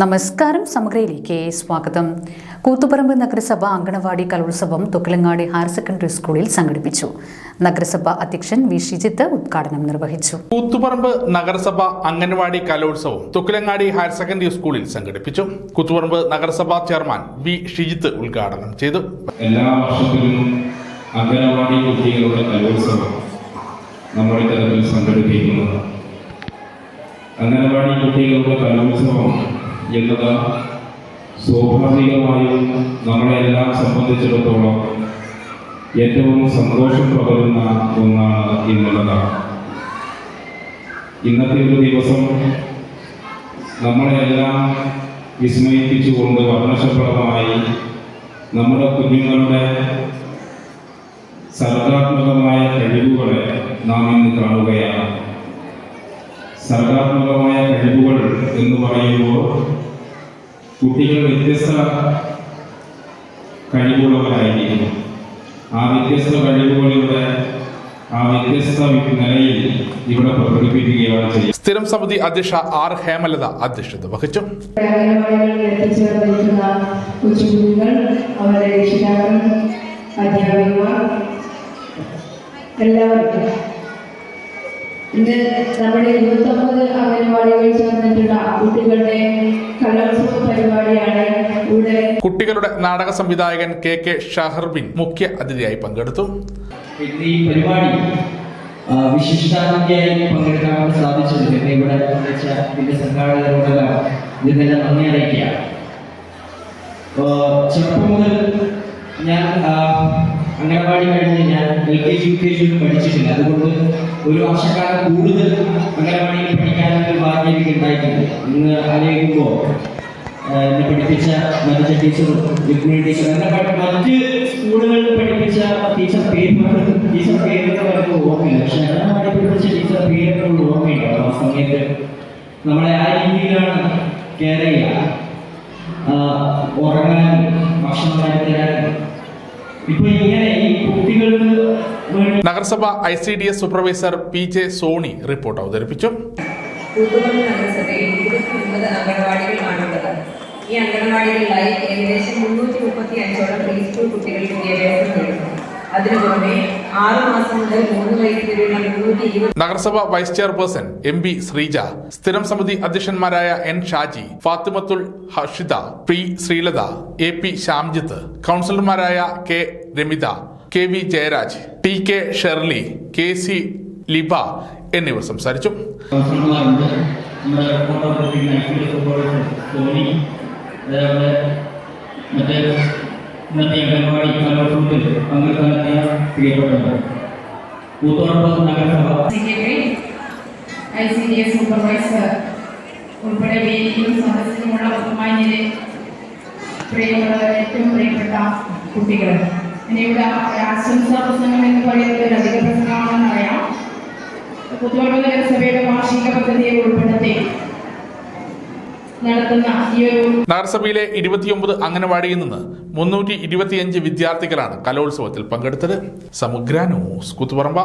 നമസ്കാരം സമഗ്രയിലേക്ക് സ്വാഗതം. കൂത്തുപറമ്പ് നഗരസഭ അങ്കണവാടി കലോത്സവം തൊക്കിലങ്ങാടി ഹയർ സെക്കൻഡറി സ്കൂളിൽ സംഘടിപ്പിച്ചു. നഗരസഭ അധ്യക്ഷൻ വി. ഷിജിത്ത് ഉദ്ഘാടനം നിർവഹിച്ചു. കൂത്തുപറമ്പ് നഗരസഭ അംഗൻവാടി കലോത്സവം തൊക്കിലങ്ങാടി ഹയർ സെക്കൻഡറി സ്കൂളിൽ സംഘടിപ്പിച്ചു. കൂത്തുപറമ്പ് നഗരസഭാ ചെയർമാൻ വി. ഷിജിത്ത് ഉദ്ഘാടനം ചെയ്തു. എല്ലാ വർഷത്തിലും അംഗനവാടി കുട്ടികളുടെ കലോത്സവം നമ്മുടെ തലത്തിൽ സംഘടിപ്പിക്കുന്നത്. അംഗനവാടി കുട്ടികളുടെ കലോത്സവം എന്നത് സ്വാഭാവികമായും നമ്മളെല്ലാം സംബന്ധിച്ചിടത്തോളം ഏറ്റവും സന്തോഷം പകരുന്ന ഒന്നാണ് എന്നുള്ളതാണ് ഇന്നത്തെ ഒരു ദിവസം നമ്മളെല്ലാം വിസ്മയിപ്പിച്ചുകൊണ്ട് വർണശപ്രദമായി നമ്മുടെ കുഞ്ഞുങ്ങളുടെ സർഗാത്മകമായ കഴിവുകളെ നാം ഇന്ന് കാണുകയാണ്. സർഗാത്മകമായ കഴിവുകൾ എന്ന് പറയുമ്പോൾ കുട്ടികൾ വ്യത്യസ്ത കഴിവുള്ളവരായിരിക്കുന്നു. ആ വ്യത്യസ്ത കഴിവുകളിലൂടെ ആ വ്യത്യസ്ത നിലയിൽ ഇവിടെ പ്രകടിപ്പിക്കുകയാണ് ചെയ്യുന്നത്. സ്ഥിരം സമിതി അധ്യക്ഷ ആർ ഹേമലത അധ്യക്ഷത വഹിച്ചു. എല്ലാവർക്കും ഇന്ന് നമ്മുടെ ഇരുപത്തൊമ്പത് അംഗൻവാടികൾ ചേർന്നിട്ടുള്ള കുട്ടികളുടെ കലോത്സവ പരിപാടിയാണ് ഇവിടെ കുട്ടികളുടെ നാടക സംവിധായകൻ കെ കെ ഷഹർബിൻ മുഖ്യ അതിഥിയായി പങ്കെടുത്തു. ഈ പരിപാടി വിശിഷ്ടാതിഥിയായി പങ്കെടുക്കാൻ സാധിച്ചത്. എന്നെ ഇവിടെ വിളിച്ച ഇതിന്റെ സംഘാടകരോടെല്ലാം ഇതിന്റെ നന്ദി അറിയിക്കുകയാണ്. ചെറുപ്പം മുതൽ ഞാൻ അംഗനവാടി കഴിഞ്ഞ് ഞാൻ L K G U K G പഠിച്ചിട്ടില്ല. അതുകൊണ്ട് ഒരു വർഷക്കാലം കൂടുതൽ അംഗനവാടിയിൽ പഠിക്കാനൊരു ഭാഗ്യം എനിക്ക് ഉണ്ടായിട്ടുണ്ട്. ഇന്ന് ആലോചിക്കുമ്പോൾ എന്നെ പഠിപ്പിച്ച മനുജ ടീച്ചറും രുക്മിണി ടീച്ചർ എന്നെ മറ്റ് സ്കൂളുകളിൽ പഠിപ്പിച്ച ടീച്ചർ പേര് ടീച്ചർ പേരൊക്കെ നമുക്ക് ഓർമ്മയില്ല. പക്ഷെ അംഗനവാടി പഠിപ്പിച്ച ടീച്ചർ പേരൊക്കെ ഉള്ള ഓർമ്മയില്ല. ആ സമയത്ത് നമ്മളെ ആ രീതിയിലാണ് കെയർ ചെയ്യുക. ഉറങ്ങാനും ഭക്ഷണം തരാനും ഇപ്പൊ ഇങ്ങനെ നഗരസഭ I C D S supervisor P J Soni report അവതരിപ്പിച്ചു. ഈ അംഗനവാടികളിലായി ഏകദേശം മുന്നൂറ്റി മുപ്പത്തി അഞ്ചോളം പ്രീ സ്കൂൾ കുട്ടികൾ വിദ്യാഭ്യാസം നേടുന്നു. അതിനു പുറമെ ആറു മാസം മുതൽ മൂന്ന് വയസ്സ് വരെയുള്ള മുന്നൂറ്റി ഇരുപത് നഗരസഭ vice chairperson M B Sreeja സ്ഥിരം സമിതി അധ്യക്ഷന്മാരായ N Shaji Fathimathul Harshitha P Sreelatha A P Shyamjith കൗൺസിലർമാരായ K Ramitha K V Jayaraj T K Shirley K C Liba എന്നിവർ സംസാരിച്ചു. മറ്റേ ഇന്നത്തെ അംഗൻവാടി കലോത്സവത്തിൽ പങ്കെടുക്കാനെത്തിയ പ്രിയപ്പെട്ടവർ കൂത്തുറമ്പ് നഗരസഭ I C D S supervisor ഉൾപ്പെടെ വേദിയിലും സദസ്സിലുമുള്ള ബഹുമാന്യരെ പ്രിയപ്പെട്ട ഏറ്റവും പ്രിയപ്പെട്ട ഇനിയുടെ ആശംസാ പ്രസംഗം പ്രസംഗമാണെന്ന് അറിയാം പുതുവർഗ നഗരസഭയുടെ വാർഷിക പദ്ധതിയെ ഉൾപ്പെടുത്തി നഗരസഭയിലെ ഇരുപത്തിയൊമ്പത് അംഗനവാടിയിൽ നിന്ന് മുന്നൂറ്റി ഇരുപത്തിയഞ്ച് വിദ്യാർത്ഥികളാണ് കലോത്സവത്തിൽ പങ്കെടുത്തത്. സമഗ്ര ന്യൂസ് കൂത്തുപറമ്പ.